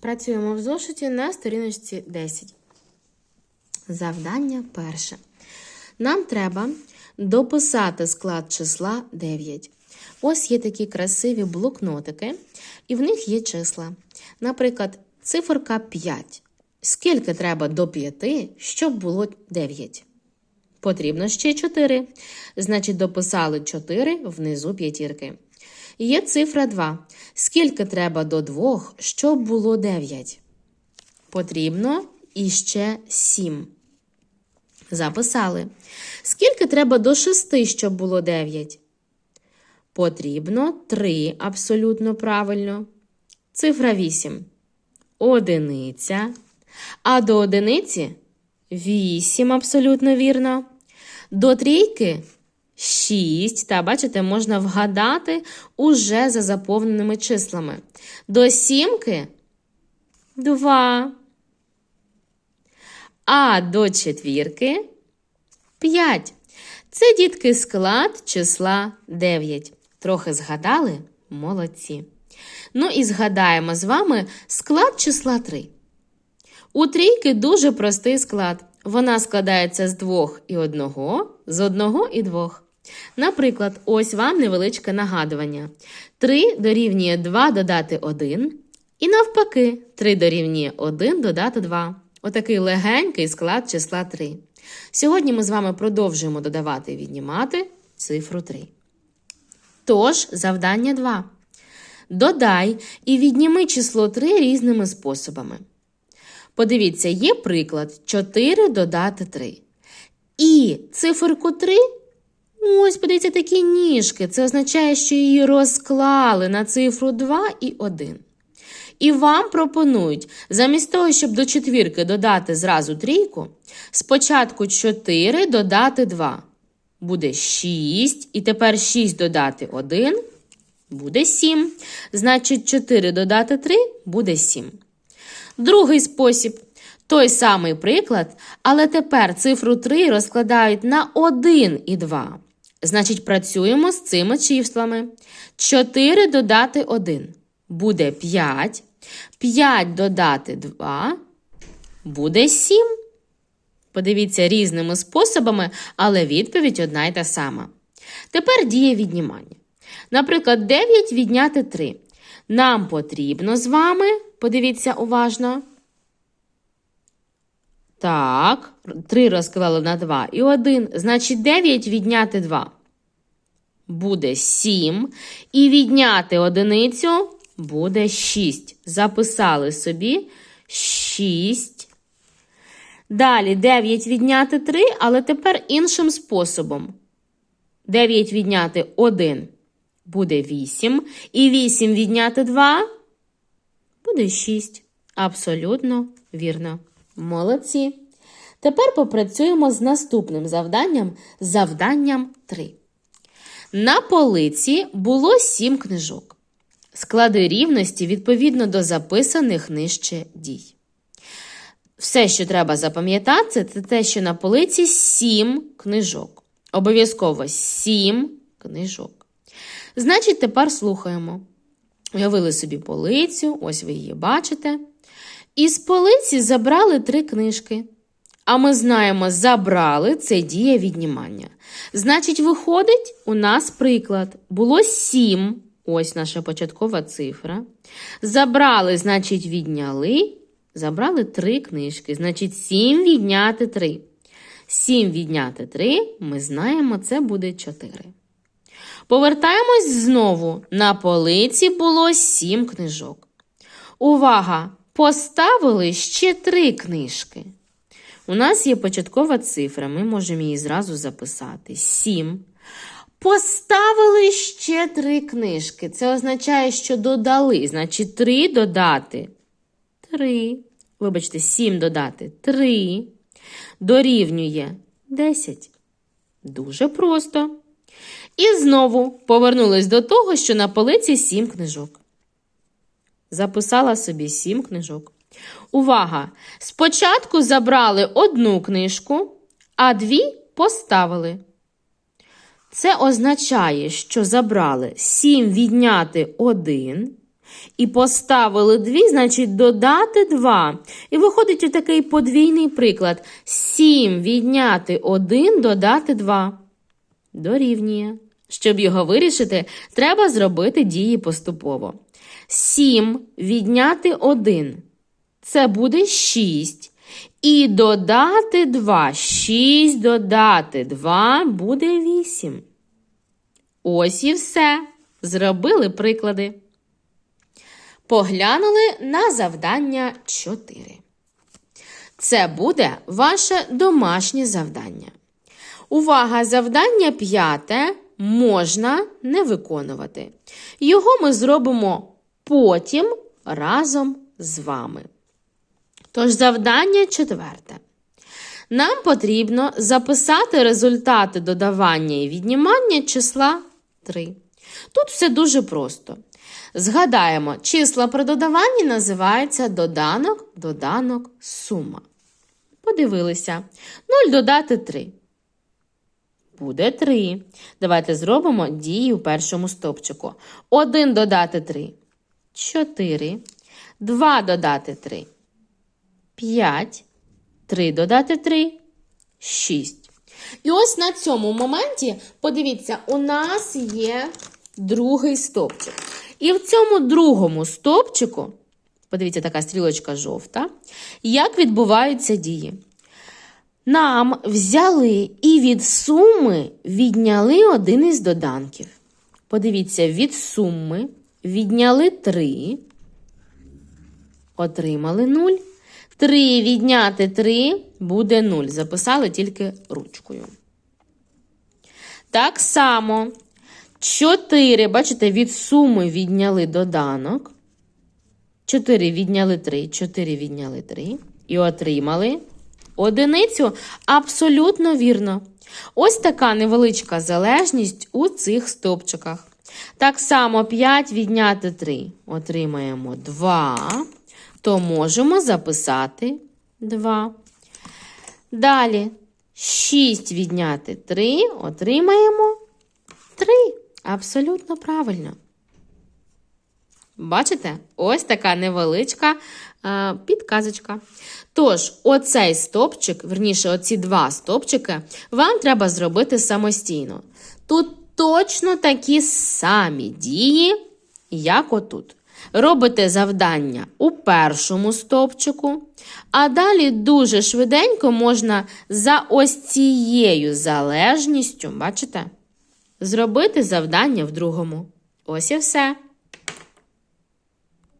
Працюємо в зошиті на сторіночці 10. Завдання перше. Нам треба дописати склад числа 9. Ось є такі красиві блокнотики, і в них є числа. Наприклад, циферка 5. Скільки треба до 5, щоб було 9? Потрібно ще 4. Значить, дописали 4 внизу п'ятірки. Є цифра 2. Скільки треба до 2, щоб було 9? Потрібно іще 7. Записали. Скільки треба до 6, щоб було 9? Потрібно 3, абсолютно правильно. Цифра 8. Одиниця. А до одиниці 8, абсолютно вірно. До трійки 6. Та, бачите, можна вгадати уже за заповненими числами. До сімки 2. А до четвірки 5. Це дітки склад числа 9. Трохи згадали? Молодці. Ну і згадаємо з вами склад числа 3. У трійки дуже простий склад. Вона складається з двох і одного, з одного і двох. Наприклад, ось вам невеличке нагадування. 3 дорівнює 2 додати 1. І навпаки, 3 дорівнює 1 додати 2. Отакий легенький склад числа 3. Сьогодні ми з вами продовжуємо додавати і віднімати цифру 3. Тож, завдання 2. Додай і відніми число 3 різними способами. Подивіться, є приклад 4 додати 3. І циферку 3. Ось, подивіться, такі ніжки. Це означає, що її розклали на цифру 2 і 1. І вам пропонують, замість того, щоб до четвірки додати зразу трійку, спочатку 4 додати 2. Буде 6. І тепер 6 додати 1 буде 7. Значить, 4 додати 3 буде 7. Другий спосіб. Той самий приклад, але тепер цифру 3 розкладають на 1 і 2. Значить, працюємо з цими числами. 4 додати 1 буде 5. 5 додати 2 буде 7. Подивіться різними способами, але відповідь одна й та сама. Тепер діє віднімання. Наприклад, 9 відняти 3. Нам потрібно з вами, подивіться уважно. Так, 3 розклали на 2 і 1. Значить, 9 відняти 2 буде 7. І відняти одиницю буде 6. Записали собі 6. Далі 9 відняти 3, але тепер іншим способом. 9 відняти 1 буде 8. І 8 відняти 2 буде 6. Абсолютно вірно. Молодці. Тепер попрацюємо з наступним завданням завданням 3. На полиці було 7 книжок. Склади рівності відповідно до записаних нижче дій. Все, що треба запам'ятати, це те, що на полиці 7 книжок. Обов'язково 7 книжок. Значить, тепер слухаємо. Уявили собі полицю, ось ви її бачите. І з полиці забрали три книжки. А ми знаємо, забрали це дія віднімання. Значить, виходить, у нас приклад. Було сім. Ось наша початкова цифра. Забрали, значить, відняли. Забрали три книжки. Значить, сім відняти три. Сім відняти три, ми знаємо, це буде чотири. Повертаємось знову. На полиці було сім книжок. Увага! Поставили ще три книжки. У нас є початкова цифра, ми можемо її зразу записати. 7. Поставили ще три книжки. Це означає, що додали. Значить, 3 додати 3. Вибачте, 7 додати 3. Дорівнює 10. Дуже просто. І знову повернулись до того, що на полиці 7 книжок. Записала собі 7 книжок. Увага! Спочатку забрали одну книжку, а дві поставили. Це означає, що забрали 7 відняти 1 І поставили 2, значить додати 2. І виходить отакий подвійний приклад. 7 відняти 1, додати 2. Дорівнює. Щоб його вирішити, треба зробити дії поступово. 7 відняти 1. Це буде 6. І додати 2. 6 додати 2 буде 8. Ось і все. Зробили приклади. Поглянули на завдання 4. Це буде ваше домашнє завдання. Увага! Завдання п'яте можна не виконувати. Його ми зробимо потім разом з вами. Тож завдання четверте. Нам потрібно записати результати додавання і віднімання числа 3. Тут все дуже просто. Згадаємо, числа при додаванні називаються доданок, доданок, сума. Подивилися. 0 додати 3. Буде 3. Давайте зробимо дії у першому стопчику. 1 додати 3. 4. 2 додати 3. 5. 3 додати 3. 6. І ось на цьому моменті, подивіться, у нас є другий стовпчик. І в цьому другому стовпчику, подивіться, така стрілочка жовта, як відбуваються дії. Нам взяли і від суми відняли один із доданків. Подивіться, від суми відняли 3, отримали 0. 3 відняти 3 буде 0. Записали тільки ручкою. Так само 4, бачите, від суми відняли доданок. 4 відняли 3, 4 відняли 3 і отримали одиницю. Абсолютно вірно. Ось така невеличка залежність у цих стопчиках. Так само 5 відняти 3. Отримаємо 2, то можемо записати 2. Далі 6 відняти 3, отримаємо 3. Абсолютно правильно. Бачите? Ось така невеличка е, підказочка. Тож, оцей стопчик, верніше, оці два стопчики, вам треба зробити самостійно. Тут точно такі самі дії, як отут. Робите завдання у першому стовпчику, а далі дуже швиденько можна за ось цією залежністю, бачите, зробити завдання в другому. Ось і все.